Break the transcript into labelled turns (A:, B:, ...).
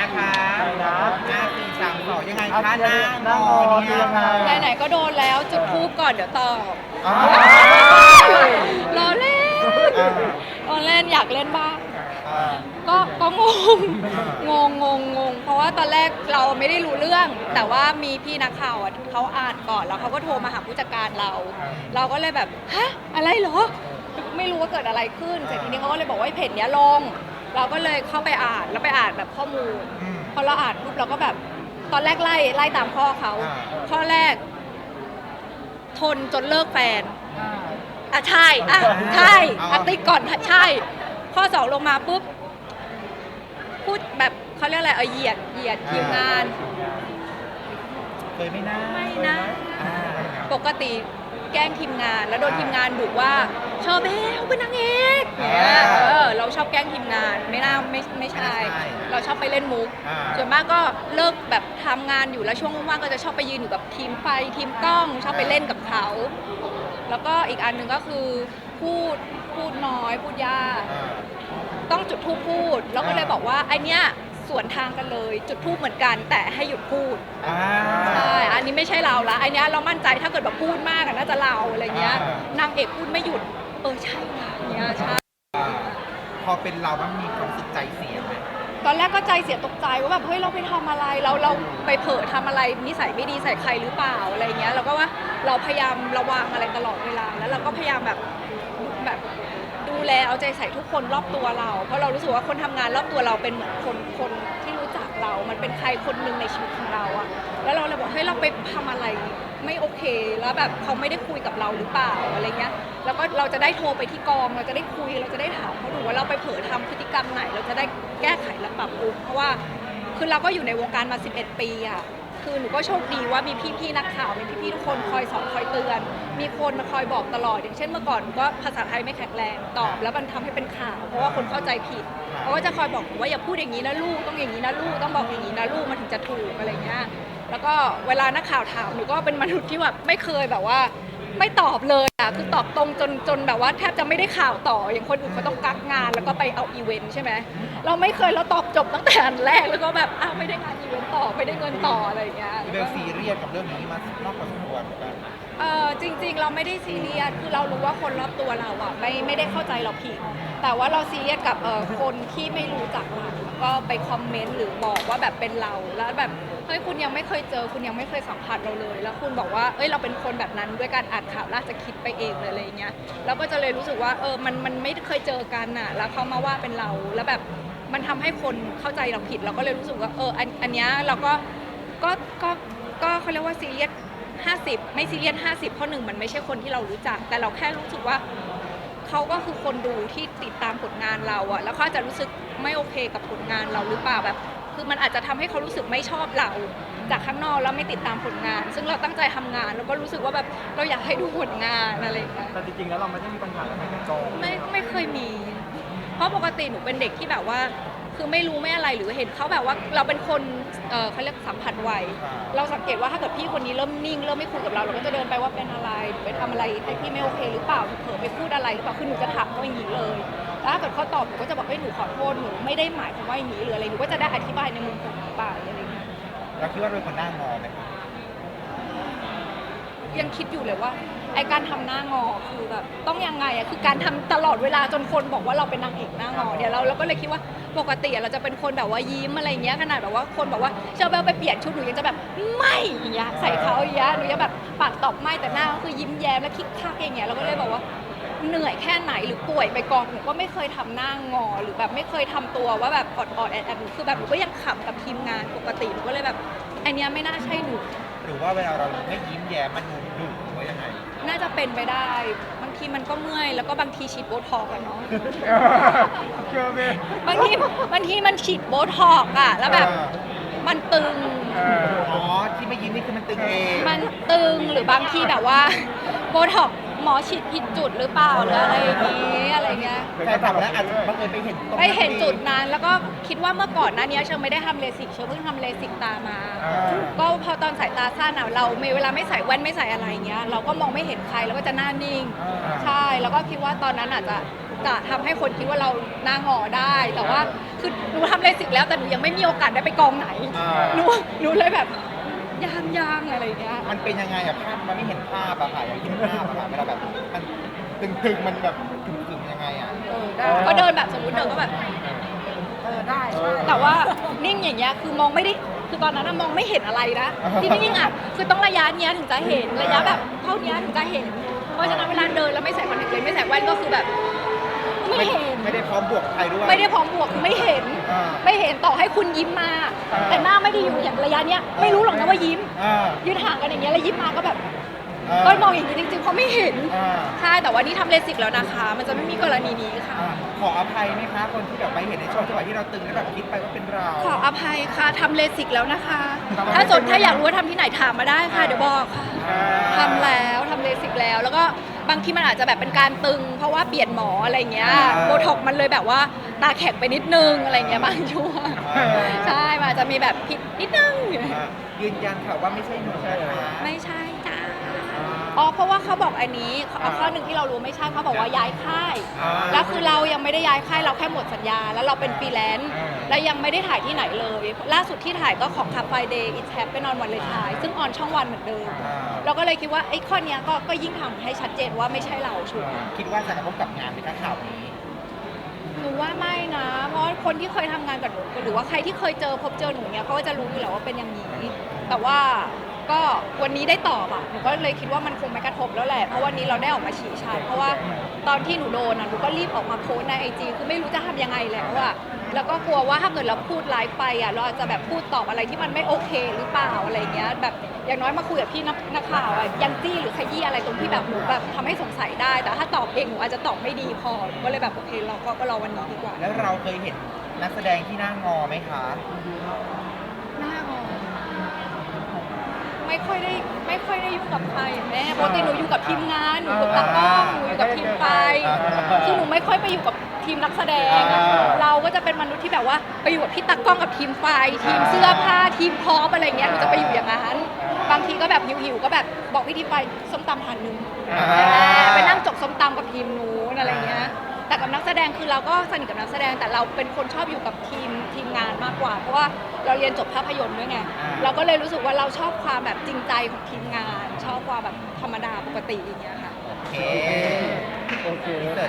A: นะคะ
B: ไปนะ
A: ห้าสี่สามสองยังไง
B: อะ
A: คะหน้า
B: หน้างอ
A: เนี่
B: คือยังไง
C: ไหนๆก็โดนแล้วจุดทูบก่อนเดี๋ยวตอบ
A: อ๋อ
C: รอเล่น
A: อ่า ร
C: อเล่นอยากเล่นบ้าง
A: อ่า
C: ก็ก็งง งงงงงง เพราะว่าตอนแรกเราไม่ได้รู้เรื่อง แต่ว่ามีพี่นักข่าวอะเขาอ่านก่อนแล้วเขาก็โทรมาหาผู้จัดการเรา เราก็เลยแบบ ฮะ อะไรเหรอ ไม่รู้ว่าเกิดอะไรขึ้นเสร็จทีนี้เขาก็เลยบอกว่าไอ้เพจเนี้ยลง เราก็เลยเข้าไปอ่านแล้วไปอ่านแบบข้อมูล
A: อืม
C: พอเราอ่านปุ๊บเราก็แบบตอนแรกไล่ไล่ตามข้อเขา
A: อ่า
C: ข้อแรก ทนจนเลิกแฟน อะใช่อะใช่อะติ๊กก่อนใช่ ข้อสองลงมาปุ๊บ พูดแบบเขาเรียกอะไรเออเหยียดเหยียดทีมงาน
A: เคยไม่น่า
C: ไม่นะ
A: อ่า
C: ปกติแกล้งทีมงาน แล้วโดนทีมงานดุว่า ชอบเบลเป็นนางเอกเนี่ยเออเราชอบแกล้งทีมงานไม่น่าไม่ไม่ใช่ เราชอบไปเล่นมุก
A: อ่า
C: ส่วนมากก็เลิกแบบทำงานอยู่แล้วช่วงว่างๆก็จะชอบไปยืนอยู่กับทีมไฟทีมกล้อง ชอบไปเล่นกับเขา แล้วก็อีกอันหนึ่งก็คือพูดพูดน้อยพูดยาก
A: อ่า
C: ต้องจุดทูปพูด แล้วก็เลยบอกว่าไอเนี้ยสวนทางกันเลย จุดทูปเหมือนกัน แต่ให้หยุดพูด
A: อ่า
C: ใช่ อันนี้ไม่ใช่เราละอันเนี้ยเรามั่นใจถ้าเกิดแบบพูดมากอะน่าจะเราอะไรเงี้ย
A: อ่านา
C: งเอกพูดไม่หยุด เออใช่ค่ะอย่างเงี้ยใช่
A: อ่าพอเป็นเรามันมีความรู้สึกใจเสียไหม
C: ตอนแรกก็ใจเสียตกใจว่าแบบเฮ้ยเราไปทำอะไรเราเราไปเผลอทำอะไรนิสัยไม่ดีใส่ใครหรือเปล่าอะไรเงี้ยเราก็ว่าเราพยายามระวังอะไรตลอดเวลาแล้วเราก็พยายามแบบแบบดูแลเอาใจใส่ทุกคนรอบตัวเรา เพราะเรารู้สึกว่าคนทำงานรอบตัวเราเป็นเหมือนคนคนที่รู้จักเรา มันเป็นใครคนหนึ่งในชีวิตของเราอะ แล้วเราเลยบอกเฮ้ยเราไปทำอะไรไม่โอเค แล้วแบบเขาไม่ได้คุยกับเราหรือเปล่าอะไรเงี้ย แล้วก็เราจะได้โทรไปที่กอง เราจะได้คุย เราจะได้ถามเขาดูว่าเราไปเผลอทำพฤติกรรมไหน เราจะได้แก้ไขและปรับปรุง เพราะว่าคือเราก็อยู่ในวงการมา 11 ปีอะคือหนูก็โชคดีว่ามีพี่ๆนักข่าว มีพี่ๆทุกคนคอยสอนคอยเตือน มีคนมาคอยบอกตลอด อย่างเช่นเมื่อก่อนก็ภาษาไทยไม่แข็งแรง ตอบแล้วมันทำให้เป็นข่าว เพราะว่าคนเข้าใจผิดเขาก็จะคอยบอกหนูว่าอย่าพูดอย่างนี้นะลูก ต้องอย่างนี้นะลูก ต้องบอกอย่างนี้นะลูก มันถึงจะถูกอะไรเงี้ย แล้วก็เวลานักข่าวถามหนูก็เป็นมนุษย์ที่แบบไม่เคยแบบว่า ไม่ตอบเลยอะคือตอบตรงจนจนแบบว่าแทบจะไม่ได้ข่าวต่ออย่างคนอื่นเขาต้องกักงาน แล้วก็ไปเอาอีเวนต์ใช่ไหมเราไม่เคยเราตอบจบตั้งแต่อันแรกแล้วก็แบบอ้าวไม่ได้งานอีเวนต์ต่อไม่ได้เงินต่ออะไรอย่างเงี้ย
A: เบลซีเรียสกับเรื่องนี้มามากพอสมควรเหมือนกัน
C: เออจริงๆ เราไม่ได้ซีเรียสคือเรารู้ว่าคนรอบตัวเราอะไม่ไม่ได้เข้าใจเราผิด แต่ว่าเราซีเรียสกับเออคนที่ไม่รู้จักเราแล้วก็ไปคอมเมนต์หรือบอกว่าแบบเป็นเราแล้วแบบเฮ้ยคุณยังไม่เคยเจอ คุณยังไม่เคยสัมผัสเราเลย แล้วคุณบอกว่าเอ้ยเราเป็นคนแบบนั้นด้วยการอ่านข่าวน่าจะคิดไปเองเลยอะไรอย่างเงี้ยเราก็จะเลยรู้สึกว่าเออมันมันไม่เคยเจอกันน่ะ แล้วเขามาว่าเป็นเราแล้วแบบมันทำให้คนเข้าใจเราผิด เราก็เลยรู้สึกว่าเอออันอันเนี้ยเราก็ก็ก็ก็เขาเรียกว่าซีเรียส50 ไม่ซีเรียส50 เพราะหนึ่งมันไม่ใช่คนที่เรารู้จัก แต่เราแค่รู้สึกว่าเขาก็คือคนดูที่ติดตามผลงานเราอะแล้วเขาจะรู้สึกไม่โอเคกับผลงานเราหรือเปล่าแบบ คือมันอาจจะทำให้เขารู้สึกไม่ชอบเราจากข้างนอกแล้วไม่ติดตามผลงาน ซึ่งเราตั้งใจทำงานแล้วก็รู้สึกว่าแบบเราอยากให้ดูผลงานอะไรอย่างเงี้ย
B: แต่จริงๆแล้วเราไม่ได้มีปัญหาอะไรกับกอง
C: ไม่ไม่เคยมี เพราะปกติหนูเป็นเด็กที่แบบว่าคือไม่รู้ไม่อะไรหรือเห็นเขาแบบว่าเราเป็นคนเอ่อเขาเรียกสัมผัสไวเราสังเกตว่าถ้าเกิดพี่คนนี้เริ่มนิ่งเริ่มไม่คุยกับเราเราก็จะเดินไปว่าเป็นอะไรหรือไปทำอะไรให้พี่ไม่โอเคหรือเปล่าหรือเผลอไปพูดอะไรหรือเปล่าคือหนูจะถามเขาอย่างนี้เลยแล้ว ถ้าเกิดเขาตอบหนูก็จะบอกเอ้ยหนูขอโทษหนูไม่ได้หมายความว่าอย่างนี้หรืออะไรหนูก็จะได้อธิบายในมุมของหนูไปอะไรอย่างเงี้ย
A: เราคิดว่าเป็นคนหน้างอไหมคะ
C: ยังคิดอยู่เลยว่าไอการทำหน้างอคือแบบต้องยังไงอะคือการทำตลอดเวลาจนคนบอกว่าเราเป็นนางเอกหน้างอเดี๋ยวเราเราก็เลยคิดว่าปกติอะเราจะเป็นคนแบบว่ายิ้มอะไรเงี้ยขนาดแบบว่าคนบอกว่าเชอเบลไปเปลี่ยนชุดหนูยังจะแบบไม่อย่างเงี้ยใส่เขาอย่างเงี้ยหนูยังแบบปากตอบไม่แต่หน้าก็คือยิ้มแย้มและคิกคักอย่างเงี้ยเราก็เลยบอกว่า เหนื่อยแค่ไหนหรือป่วยไปกองหนูก็ไม่เคยทำหน้างอหรือแบบไม่เคยทำตัวว่าแบบอดอดๆแอดแอดหนูคือแบบหนูก็ยังขำกับทีมงานปกติหนูก็เลยแบบไอนเนี้ยไม่น่าใช่หนู
A: หรือว่าเวลาเราไม่ยิ้มแย้มมันดูดุหรือว่ายังไง
C: น่าจะเป็นไปได้ บางทีมันก็เมื่อย แล้วก็บางทีฉีดโบท็อกซ์อะเนาะ
B: เชื่อไหม
C: บางทีบางทีมันฉีดโบท็อกซ์อะแล้วแบบมันตึง
B: เออ
A: อ๋อ ที่ไม่ยิ้มนี่คือมันตึงเอง
C: มันตึงหรือบางทีแบบว่า โบท็อกซ์ หมอฉีดผิดจุดหรือเปล่าหรืออะไรอย่างนี้อะไรเงี้ย
A: แต่ถามแล้วอาจจะบังเอิญไปเห็นตรง
C: ไปเห็นจุดนั้นแล้วก็คิดว่าเมื่อก่อนหน้านี้เชอไม่ได้ทำเลสิกเชอเพิ่งทำเลสิกตามา
B: อ่า
C: ก็พอตอนสายตาสั้นอะเรามีเวลาไม่ใส่แว่นไม่ใส่อะไรเงี้ย เราก็มองไม่เห็นใครแล้วก็จะหน้านิ่งใช่แล้วก็คิดว่าตอนนั้นอาจจะจะทำให้คนคิดว่าเราหน้างอได้ แต่ว่าคือหนูทำเลสิกแล้วแต่หนูยังไม่มีโอกาสได้ไปกองไหน
A: อ่า
C: หนูหนูเลยแบบ ยางยางอะไรอย่างเงี้ย
A: มันเป็นยังไงอะภาพมันไม่เห็นภาพอะค่ะอยากเห็นภาพอะค่ะเวลาแบบมันตึงๆมันแบบตึงๆยังไงอะ
C: เออได้ก็เดินแบบสมมติเดินก็แบบเออได้ใช่แต่ว่านิ่งอย่างเงี้ยคือมองไม่ได้คือตอนนั้นนะมองไม่เห็นอะไรนะที่นิ่งๆอะคือต้องระยะเนี้ยถึงจะเห็นระยะแบบเท่านี้ถึงจะเห็น เพราะฉะนั้นเวลาเดินแล้วไม่ใส่คอนแทคเลนส์ไม่ใส่แว่นก็คือแบบ ไม่เห็น
A: ไม่ได้พร้อมบวกใครด้วย
C: ไม่ได้พร้อมบวกคือไม่เห็น
A: อ่า
C: ไม่เห็น ต่อให้คุณยิ้มมา
A: อ่า
C: แต่หน้าไม่ได้อยู่อย่างระยะเนี้ยไม่รู้หรอกนะว่ายิ้ม
A: อ่า
C: ยืนห่างกันอย่างเงี้ยแล้วยิ้มมาก็แบบ
A: อ่า
C: ก็มองอย่างนี้จริงๆเพราะไม่เห็น
A: อ่า
C: ใช่แต่ว่านี่ทำเลสิกแล้วนะคะ มันจะไม่มีกรณีนี้ค่ะ
A: อ่าขออภัยไหมคะ คนที่แบบไปเห็นในช่วงจังหวะที่เราตึงแล้วแบบคิดไปว่าเป็นเรา
C: ขออภัยค่ะทำเลสิกแล้วนะคะ
A: ทำไม
C: ถ้าสนถ้าอยากรู้ว่าทำที่ไหนถามมาได้ค่ะ เดี๋ยวบอกค่ะ
A: อ่า
C: ทำแล้วทำเลสิกแล้ว แล้วก็ บางทีมันอาจจะแบบเป็นการตึง เพราะว่าเปลี่ยนหมออะไรเงี้ยโบท็อกมันเลยแบบว่าตาแข็งไปนิดนึงอะไรเงี้ยบางช่วงใช่มันอาจจะมีแบบผิดนิดนึง
A: อ่ายืนยันค่ะว่าไม่ใช่หนูนะคะ
C: ไม่ใช่จ้า
A: อ่า
C: อ๋อเพราะว่าเขาบอกอันนี้เอา
A: อ่า
C: ข้อหนึ่งที่เรารู้ไม่ใช่เขาบอกว่าย้ายค่าย
A: อ่า
C: แล้วคือเรายังไม่ได้ย้ายค่ายเราแค่หมดสัญญา แล้วเราเป็นฟรีแลนซ์
A: อ่า
C: และยังไม่ได้ถ่ายที่ไหนเลย ล่าสุดที่ถ่ายก็ของคาไฟเดย์อิทแทปเป็นออนวันเลยถ่าย ซึ่งออนช่องวันเหมือนเดิม
A: อ่า
C: เราก็เลยคิดว่าไอ้ข้อเนี้ยก็ก็ยิ่งทำให้ชัดเจนว่าไม่ใช่เราชัวร์
A: คิดว่าจะกระทบกับงานไหมคะข่าวนี้
C: หนูว่าไม่นะ เพราะว่าคนที่เคยทำงานกับหนูหรือว่าใครที่เคยเจอพบเจอหนูเนี้ยเขาก็จะรู้อยู่แล้วว่าเป็นอย่างนี้ แต่ว่า ก็วันนี้ได้ตอบอะหนูก็เลยคิดว่ามันคงไม่กระทบแล้วแหละ เพราะวันนี้เราได้ออกมาชี้ชัดเพราะว่าตอนที่หนูโดนอะหนูก็รีบออกมาโพสต์ในไอจีคือไม่รู้จะทำยังไงแล้วอะแล้วก็กลัวว่าถ้าเกิดเราพูดไลฟ์ไปอะเราอาจจะแบบพูดตอบอะไรที่มันไม่โอเคหรือเปล่าอะไรเงี้ยแบบอย่างน้อยมาคุยกับพี่นักนักข่าวอะยังจี้หรือขยี้อะไรตรงที่แบบหนูแบบทำให้สงสัยได้ แต่ถ้าตอบเองหนูอาจจะตอบไม่ดีพอหนูก็เลยแบบโอเคเราก็ก็รอวันนี้ดีกว่า
A: แล้วเราเคยเห็นนักแสดงที่หน้างอไหมคะ
C: หน้างอ ไม่ค่อยได้ไม่ค่อยได้ยุ่งกับใครแม่ปกติหนูอยู่กับทีมงานหนูอยู่กับตากล้องหนูอยู่กับทีมไฟ
A: อ่า
C: คือหนูไม่ค่อยไปอยู่กับทีมนักแสดงอะ
A: อ่า
C: เราก็จะเป็นมนุษย์ที่แบบว่าไปอยู่กับพี่ตากล้องกับทีมไฟ ทีมเสื้อผ้าทีมพร็อปอะไรเงี้ยหนูจะไปอยู่อย่างนั้นบางทีก็แบบหิวๆก็แบบบอกพี่ทีมไฟส้มตำทานหนึ่ง
A: อ่า
C: ไปนั่งจกส้มตำกับทีมนู้นอะไรเงี้ย แต่กับนักแสดงคือเราก็สนิทกับนักแสดงแต่เราเป็นคนชอบอยู่กับทีมทีมงานมากกว่า เพราะว่าเราเรียนจบภาพยนตร์ด้วยไง
A: อ่า
C: เราก็เลยรู้สึกว่าเราชอบความแบบจริงใจของทีมงาน ชอบความแบบธรรมดาปกติอย่างเงี้ยค่ะ
A: โอเค
B: โอเค
A: เสิร์ช